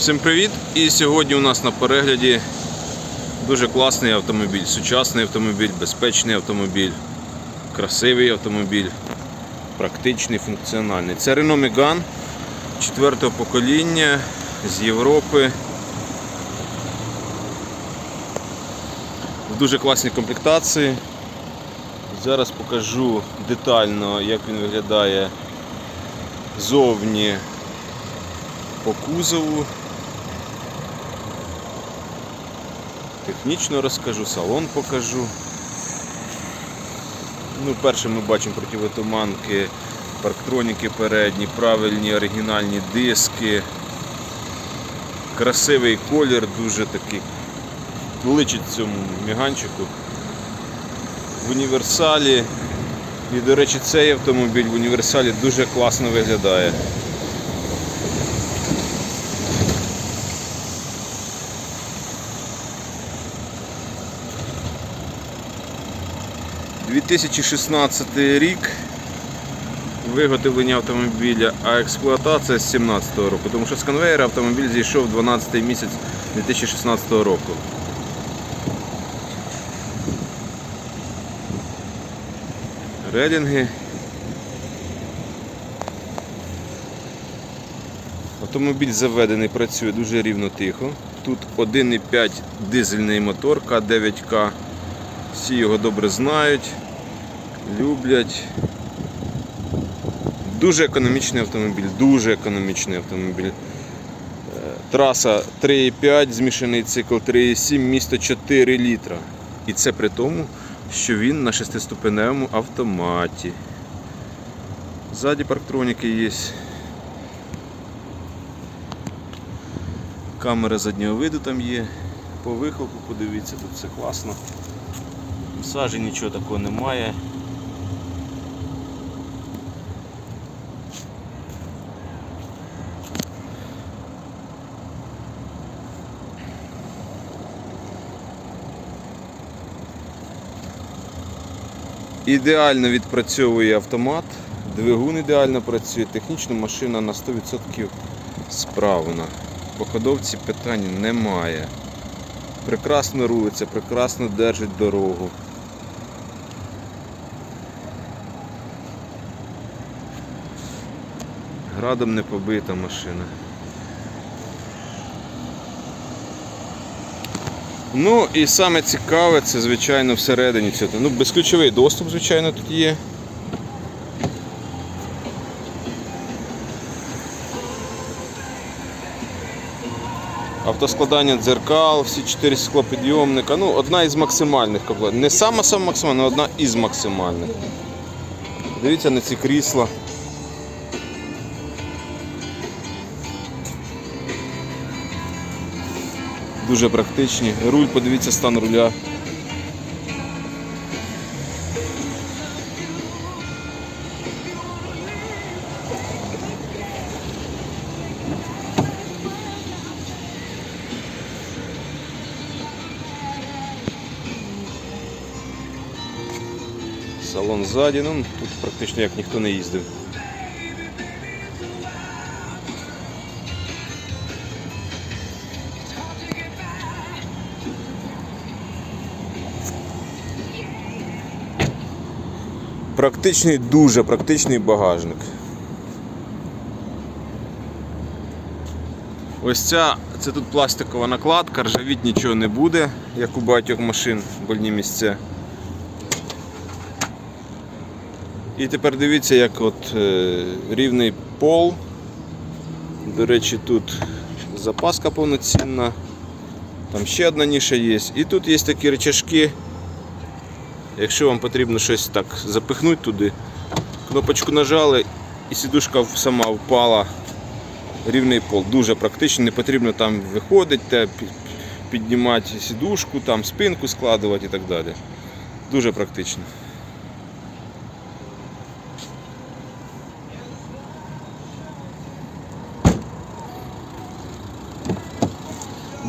Всім привіт! І сьогодні у нас на перегляді дуже класний автомобіль, сучасний автомобіль, безпечний автомобіль, красивий автомобіль, практичний, функціональний. Це Renault Megane четвертого покоління з Європи. В дуже класній комплектації. Зараз покажу детально, як він виглядає зовні по кузову. Технічно розкажу, салон покажу. Ну, перше ми бачимо противотуманки, парктроніки передні, правильні оригінальні диски. Красивий колір, дуже такий личить цьому міганчику. В універсалі. І, до речі, цей автомобіль в універсалі дуже класно виглядає. – 2016 рік виготовлення автомобіля, а експлуатація з 2017 року, тому що з конвейера автомобіль зійшов 12 місяць 2016 року. Релінги. Автомобіль заведений, працює дуже рівно тихо. Тут 1,5 дизельний мотор К9К. Всі його добре знають, люблять. Дуже економічний автомобіль, дуже економічний автомобіль. Е, Траса 3,5, змішаний цикл 3,7, місто 4 літра. І це при тому, що він на шестиступеневому автоматі. Ззаді парктроніки є. Камера заднього виду там є. По вихлопу подивіться, тут все класно. Сажі нічого такого немає. Ідеально відпрацьовує автомат, двигун ідеально працює, технічна машина на 100% справна. По ходовці питань немає. Прекрасно рулиться, прекрасно держить дорогу. Градом не побита машина. Ну і саме цікаве, це звичайно всередині цього. Ну, безключовий доступ, звичайно, тут є. Автоскладання дзеркал, всі чотири склопідйомника. Ну, одна із максимальних комплектів. Не сама сама максимальна, але одна із максимальних. Дивіться на ці крісла. Дуже практичні. Руль, подивіться стан руля. Салон ззаді, ну тут практично як ніхто не їздив. Практичний, дуже практичний багажник. Ось ця, це тут пластикова накладка, ржавіть нічого не буде, як у багатьох машин больні місця. І тепер дивіться, як от е, рівний пол. До речі, тут запаска повноцінна. Там ще одна ніша є. І тут є такі речашки. Якщо вам потрібно щось так запихнути туди, кнопочку нажали і сідушка сама впала. Рівний пол. Дуже практично, не потрібно там виходити, піднімати сідушку, там спинку складувати і так далі. Дуже практично.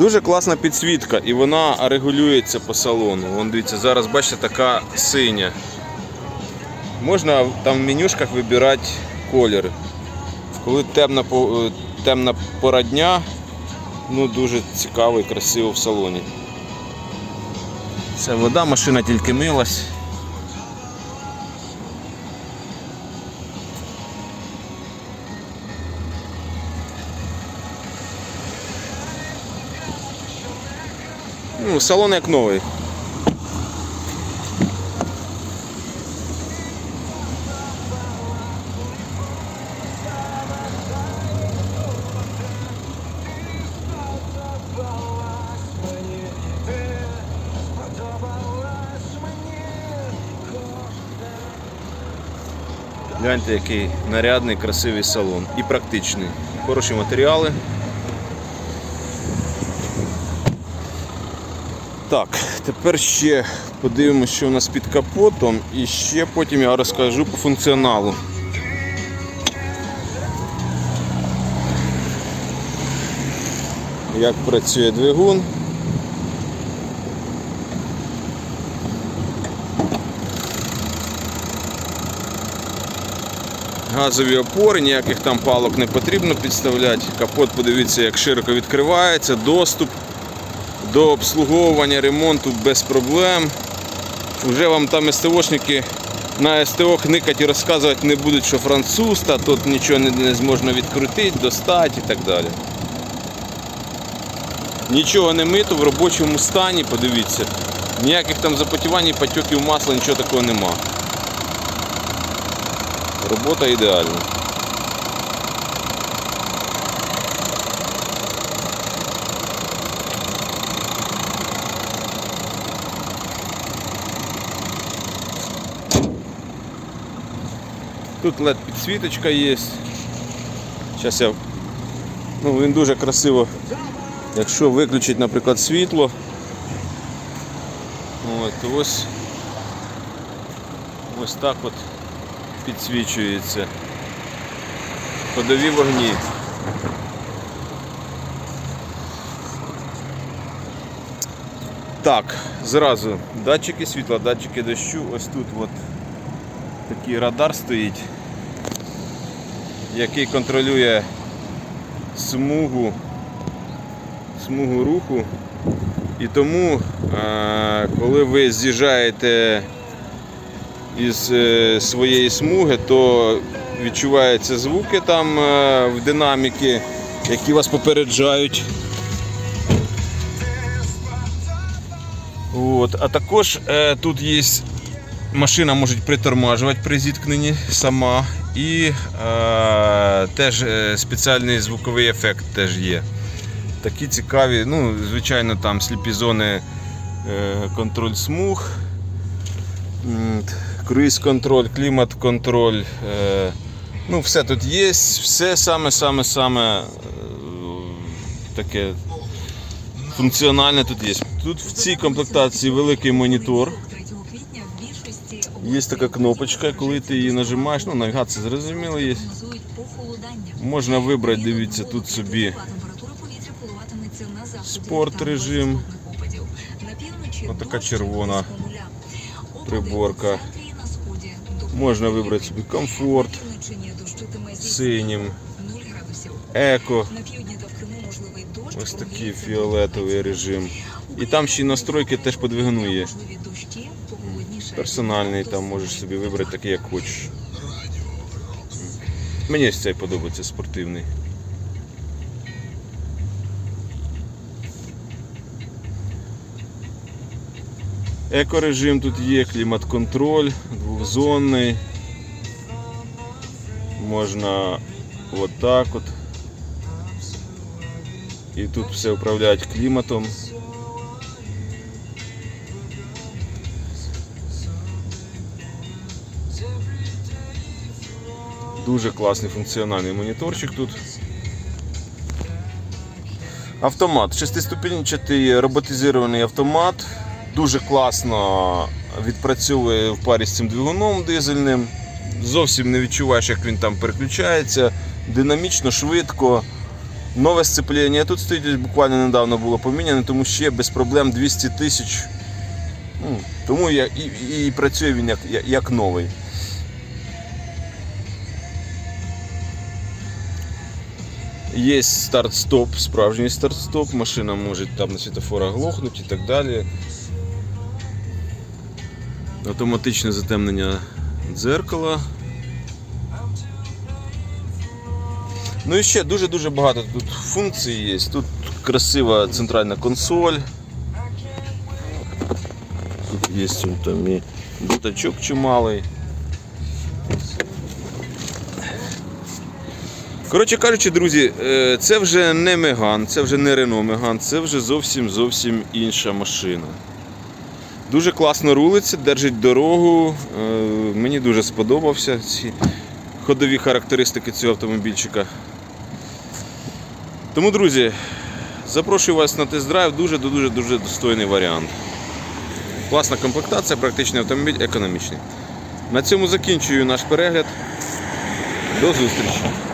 Дуже класна підсвітка і вона регулюється по салону. Вон дивіться, зараз бачите така синя. Можна там в менюшках вибирати кольори. Коли темна, е, темна пора дня, ну, дуже цікаво і красиво в салоні. Це вода, машина тільки милась. Ну, салон як новий. Гляньте, який нарядний, красивий салон і практичний. Хороші матеріали. Так, тепер ще подивимося, що у нас під капотом, і ще потім я розкажу по функціоналу. Як працює двигун. Газові опори, ніяких там палок не потрібно підставляти. Капот, подивіться, як широко відкривається, доступ до обслуговування ремонту без проблем. Уже вам там СТОшники на СТО хникать і розказувати не будуть, що француз, та тут нічого не, зможна відкрутити, достати і так далі. Нічого не мито в робочому стані, подивіться. Ніяких там запотівань, потьоків масла, нічого такого нема. Робота ідеальна. Тут LED підсвіточка є. Зараз я. Ну, він дуже красиво. Якщо виключить, наприклад, світло. От, ось ось так от підсвічується. Ходові вогні. Так, зразу датчики світла, датчики дощу. Ось тут от такий радар стоїть, який контролює смугу, смугу руху. І тому, е, коли ви з'їжджаєте із е, своєї смуги, то відчуваються звуки там е, в динаміки, які вас попереджають. От. А також тут є машина може притормажувати при зіткненні сама. І е, теж е, спеціальний звуковий ефект теж є. Такі цікаві, ну, звичайно, там сліпі зони, е, контроль смуг, круїз контроль, клімат контроль. Е, ну, все тут є, все саме-саме-саме е, таке функціональне тут є. Тут в цій комплектації великий монітор. Є така кнопочка, коли ти її нажимаєш, ну навігація зрозуміло є. Можна вибрати, дивіться, тут собі спорт режим. Отака червона приборка. Можна вибрати собі комфорт синім, еко. Ось такий фіолетовий режим. І там ще й настройки теж по двигуну є. Персональний, там можеш собі вибрати такий, як хочеш. Мені ось цей подобається спортивний. Екорежим тут є, клімат-контроль, двохзонний. Можна отак от. І тут все управляють кліматом. Дуже класний функціональний моніторчик тут. Автомат. Шестиступенчатий роботизований автомат. Дуже класно відпрацьовує в парі з цим двигуном дизельним. Зовсім не відчуваєш, як він там переключається. Динамічно, швидко. Нове сцеплення тут стоїть буквально недавно було поміняне, тому ще без проблем 200 тисяч. Ну, тому я, і, і працює він як, як новий. Є старт-стоп, справжній старт-стоп, машина може там на світофорах глохнути і так далі. Автоматичне затемнення дзеркала. Ну і ще дуже-дуже багато тут функцій є. Тут красива центральна консоль. Тут є там і бутачок чималий. Коротше кажучи, друзі, е, це вже не Меган, це вже не Renault Меган, це вже зовсім зовсім інша машина. Дуже класно рулиться, держить дорогу. Е, Мені дуже сподобався ці ходові характеристики цього автомобільчика. Тому, друзі, запрошую вас на тест-драйв, дуже-дуже дуже достойний варіант. Класна комплектація, практичний автомобіль, економічний. На цьому закінчую наш перегляд. До зустрічі!